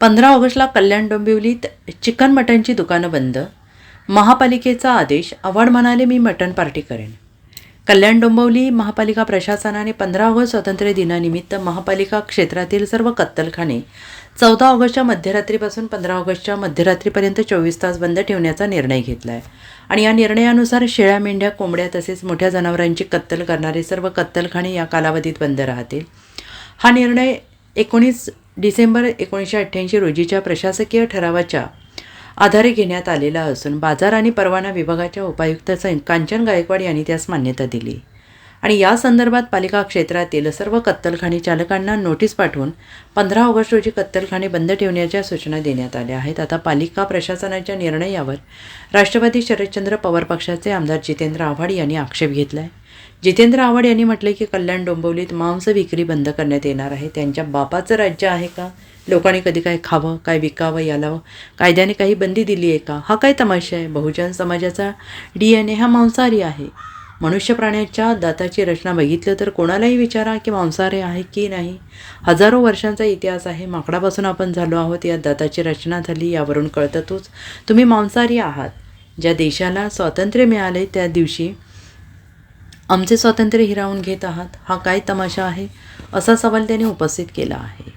पंधरा ऑगस्टला कल्याण डोंबिवलीत चिकन मटनची दुकानं बंद. महापालिकेचा आदेश आव्हाड म्हणाले मी मटन पार्टी करेन. कल्याण डोंबिवली महापालिका प्रशासनाने पंधरा ऑगस्ट स्वातंत्र्य दिनानिमित्त महापालिका क्षेत्रातील सर्व कत्तलखाने चौदा ऑगस्टच्या मध्यरात्रीपासून पंधरा ऑगस्टच्या मध्यरात्रीपर्यंत चोवीस तास बंद ठेवण्याचा निर्णय घेतला आहे आणि या निर्णयानुसार शेळ्या मेंढ्या कोंबड्या तसेच मोठ्या जनावरांची कत्तल करणारे सर्व कत्तलखाने या कालावधीत बंद राहतील. हा निर्णय एकोणीस डिसेंबर एकोणीसशे अठ्ठ्याऐंशी रोजीच्या प्रशासकीय ठरावाच्या आधारे घेण्यात आलेला असून बाजार आणि परवाना विभागाच्या उपायुक्त सं- कांचन गायकवाड यांनी त्यास मान्यता दिली. आणि या संदर्भात पालिका क्षेत्रातील सर्व कत्तलखाने चालकांना नोटीस पाठवून पंधरा ऑगस्ट रोजी कत्तलखाने बंद ठेवण्याच्या सूचना देण्यात आल्या आहेत. आता पालिका प्रशासनाच्या निर्णयावर राष्ट्रवादी शरदचंद्र पवार पक्षाचे आमदार जितेंद्र आव्हाड यांनी आक्षेप घेतला आहे जितेंद्र आव्हाड यांनी म्हटले की कल्याण डोंबिवलीत मांस विक्री बंद करण्यात येणार आहे. त्यांच्या बापाचं राज्य आहे का? लोकांनी कधी काय खावं काय विकावं याला कायद्याने काही बंदी दिली आहे का? हा काय तमाशा आहे? बहुजन समाजाचा डी एन ए हा मांसाहारी आहे. मनुष्य प्राण्याच्या दाताची रचना बघितलं तर कोणालाही विचारा की मांसाहारी आहे की नाही. हजारो वर्षांचा इतिहास आहे. माकडापासून आपण झालो आहोत. या दाताची रचना झाली यावरून कळतं तुम्ही मांसाहारी आहात. ज्या देशाला स्वातंत्र्य मिळाले त्या दिवशी आमचे स्वातंत्र्य हिरावून घेत आहात. हा काय तमाशा आहे? असा सवाल त्यांनी उपस्थित केला आहे.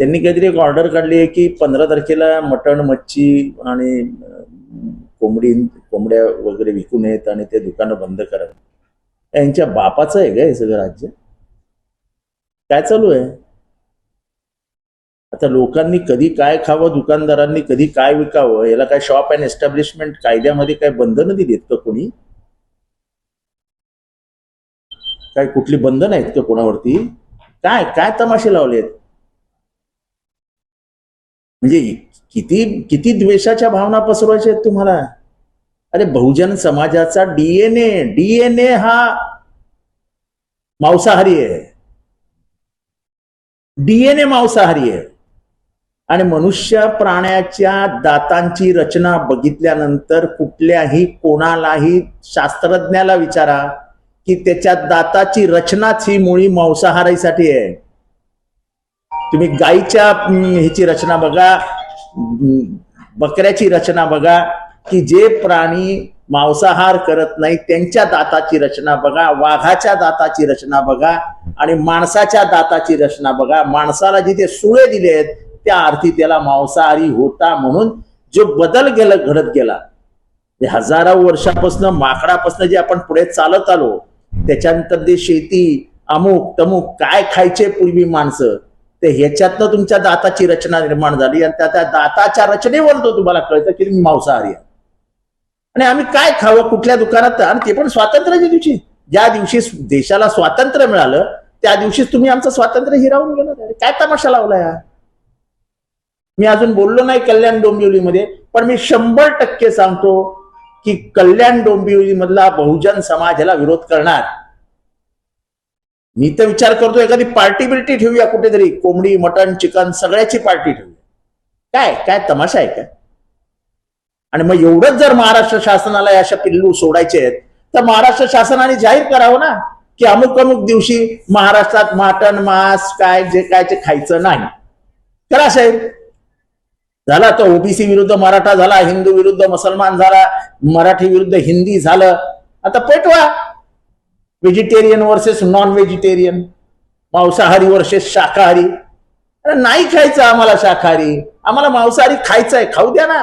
त्यांनी काहीतरी एक ऑर्डर काढली आहे की पंधरा तारखेला मटण मच्छी आणि कोंबडी कोंबड्या वगैरे विकू नयेत आणि ते दुकानं बंद करा यांच्या बापाचं आहे का हे सगळं राज्य? काय चालू आहे? आता लोकांनी कधी काय खावं दुकानदारांनी कधी काय विकावं याला काय शॉप अँड एस्टॅब्लिशमेंट कायद्यामध्ये काय बंधनं दिलीत का कोणी? काय कुठली बंधन आहेत का कोणावरती? काय काय तमाशे लावलेत? म्हणजे किती किती द्वेषाच्या भावना पसरवायच्या आहेत तुम्हाला? अरे बहुजन समाजाचा डीएनए डीएनए हा मांसाहारी आहे. डीएनए मांसाहारी आहे. आणि मनुष्य प्राण्याच्या दातांची रचना बघितल्यानंतर कुठल्याही कोणालाही शास्त्रज्ञाला विचारा. की त्याच्या दाताची रचनाच ही मुळी मांसाहारीसाठी आहे. तुम्ही गाईच्या ह्याची रचना बघा बकऱ्याची रचना बघा की जे प्राणी मांसाहार करत नाही त्यांच्या दाताची रचना बघा वाघाच्या दाताची रचना बघा आणि माणसाच्या दाताची रचना बघा. माणसाला जिथे सुळे दिले आहेत त्या अर्थी त्याला मांसाहारी होता म्हणून जो बदल गेला घडत गेला. हजारो वर्षापासून माकडापासून जे आपण पुढे चालत आलो त्याच्यानंतर ते शेती अमुक तमुक काय खायचे पूर्वी माणसं ते ह्याच्यातनं तुमच्या दाताची रचना निर्माण झाली आणि त्या त्या दाताच्या रचनेवर तो तुम्हाला कळतं की मी मांसाहारी आहे आणि आम्ही काय खावं कुठल्या दुकानात आणि ते पण स्वातंत्र्याच्या दिवशी. ज्या दिवशी देशाला स्वातंत्र्य मिळालं त्या दिवशीच तुम्ही आमचं स्वातंत्र्य हिरावून गेलं काय तमाशा लावला या मी अजून बोललो नाही कल्याण डोंबिवलीमध्ये पण मी शंभर टक्के सांगतो की कल्याण डोंबिवली मधला बहुजन समाज विरोध करणार? मी तर विचार करतो एखादी पार्टी बिर्टी ठेवूया कुठेतरी कोंबडी मटण चिकन सगळ्याची पार्टी ठेवूया. काय काय तमाशा आहे काय आणि मग एवढंच जर महाराष्ट्र शासनाला अशा पिल्लू सोडायचे आहेत तर महाराष्ट्र शासनाने जाहीर करावं ना की अमुक अमुक दिवशी महाराष्ट्रात मटण मांस काय जे काय ते खायचं नाही. करा साहेब. झाला तो ओबीसी विरुद्ध मराठा झाला हिंदू विरुद्ध मुसलमान झाला मराठी विरुद्ध हिंदी झालं. आता पेटवा. व्हेजिटेरियन वर्सेस नॉन व्हेजिटेरियन मांसाहारी वर्सेस शाकाहारी. अरे नाही खायचं आम्हाला शाकाहारी. आम्हाला मांसाहारी खायचं आहे खाऊ द्या ना.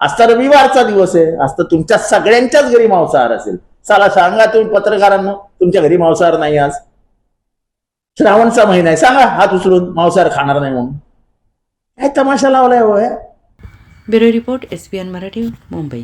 आज तर रविवारचा दिवस आहे. आज तर तुमच्या सगळ्यांच्याच घरी मांसाहार असेल. चला सांगा तुम्ही पत्रकारांना तुमच्या घरी मांसाहार नाही आज. श्रावणचा महिना आहे. सांगा हात उचलून मांसाहार खाणार नाही म्हणून. काय तमाशा लावलाय हो bureau report S P N Marathi Mumbai.